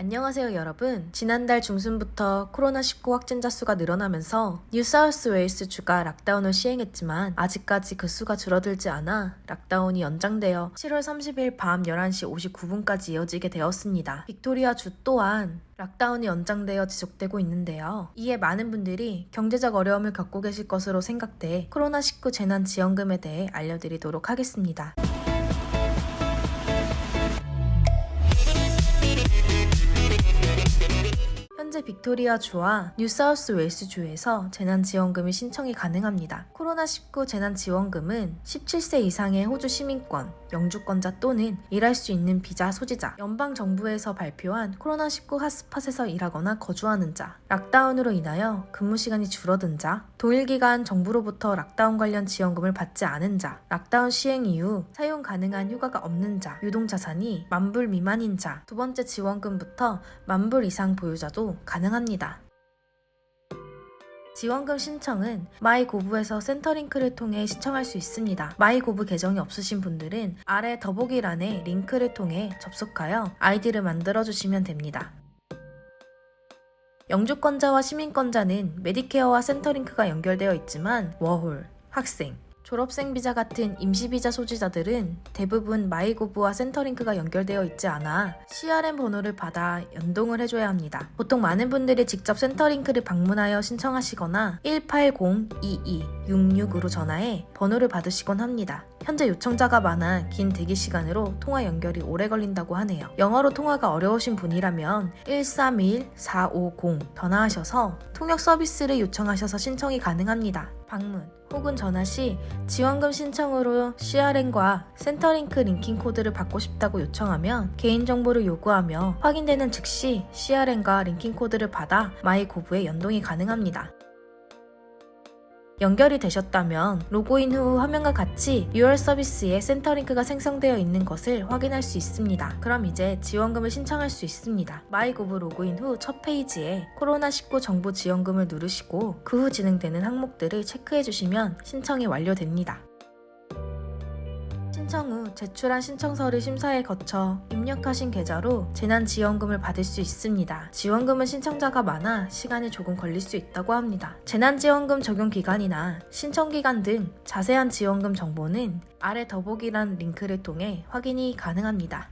안녕하세요 여러분. 지난달 중순부터 코로나19 확진자 수가 늘어나면서 뉴사우스 웨일스 주가 락다운을 시행했지만 아직까지 그 수가 줄어들지 않아 락다운이 연장되어 7월 30일 밤 11시 59분까지 이어지게 되었습니다. 빅토리아 주 또한 락다운이 연장되어 지속되고 있는데요. 이에 많은 분들이 경제적 어려움을 겪고 계실 것으로 생각돼 코로나19 재난지원금에 대해 알려드리도록 하겠습니다. 현재 빅토리아 주와 뉴사우스 웨일스 주에서 재난지원금이 신청이 가능합니다. 코로나19 재난지원금은 17세 이상의 호주 시민권, 영주권자 또는 일할 수 있는 비자 소지자, 연방 정부에서 발표한 코로나19 핫스팟에서 일하거나 거주하는 자, 락다운으로 인하여 근무 시간이 줄어든 자, 동일 기간 정부로부터 락다운 관련 지원금을 받지 않은 자, 락다운 시행 이후 사용 가능한 휴가가 없는 자, 유동 자산이 만불 미만인 자, 두 번째 지원금부터 만불 이상 보유자도 가능합니다. 지원금 신청은 마이고브에서 센터링크를 통해 신청할 수 있습니다. 마이고브 계정이 없으신 분들은 아래 더보기란에 링크를 통해 접속하여 아이디를 만들어 주시면 됩니다. 영주권자와 시민권자는 메디케어와 센터링크가 연결되어 있지만 워홀, 학생, 졸업생 비자 같은 임시비자 소지자들은 대부분 마이고브와 센터링크가 연결되어 있지 않아 CRM 번호를 받아 연동을 해줘야 합니다. 보통 많은 분들이 직접 센터링크를 방문하여 신청하시거나 180-22-66으로 전화해 번호를 받으시곤 합니다. 현재 요청자가 많아 긴 대기 시간으로 통화 연결이 오래 걸린다고 하네요. 영어로 통화가 어려우신 분이라면 131-450 전화하셔서 통역 서비스를 요청하셔서 신청이 가능합니다. 방문 혹은 전화 시 지원금 신청으로 CRN과 센터링크 링킹 코드를 받고 싶다고 요청하면 개인정보를 요구하며 확인되는 즉시 CRN과 링킹 코드를 받아 마이고브에 연동이 가능합니다. 연결이 되셨다면 로그인 후 화면과 같이 UR 서비스에 센터링크가 생성되어 있는 것을 확인할 수 있습니다. 그럼 이제 지원금을 신청할 수 있습니다. 마이고브 로그인 후 첫 페이지에 코로나19 정부 지원금을 누르시고 그 후 진행되는 항목들을 체크해 주시면 신청이 완료됩니다. 신청 후 제출한 신청서를 심사에 거쳐 입력하신 계좌로 재난지원금을 받을 수 있습니다. 지원금은 신청자가 많아 시간이 조금 걸릴 수 있다고 합니다. 재난지원금 적용 기간이나 신청 기간 등 자세한 지원금 정보는 아래 더보기란 링크를 통해 확인이 가능합니다.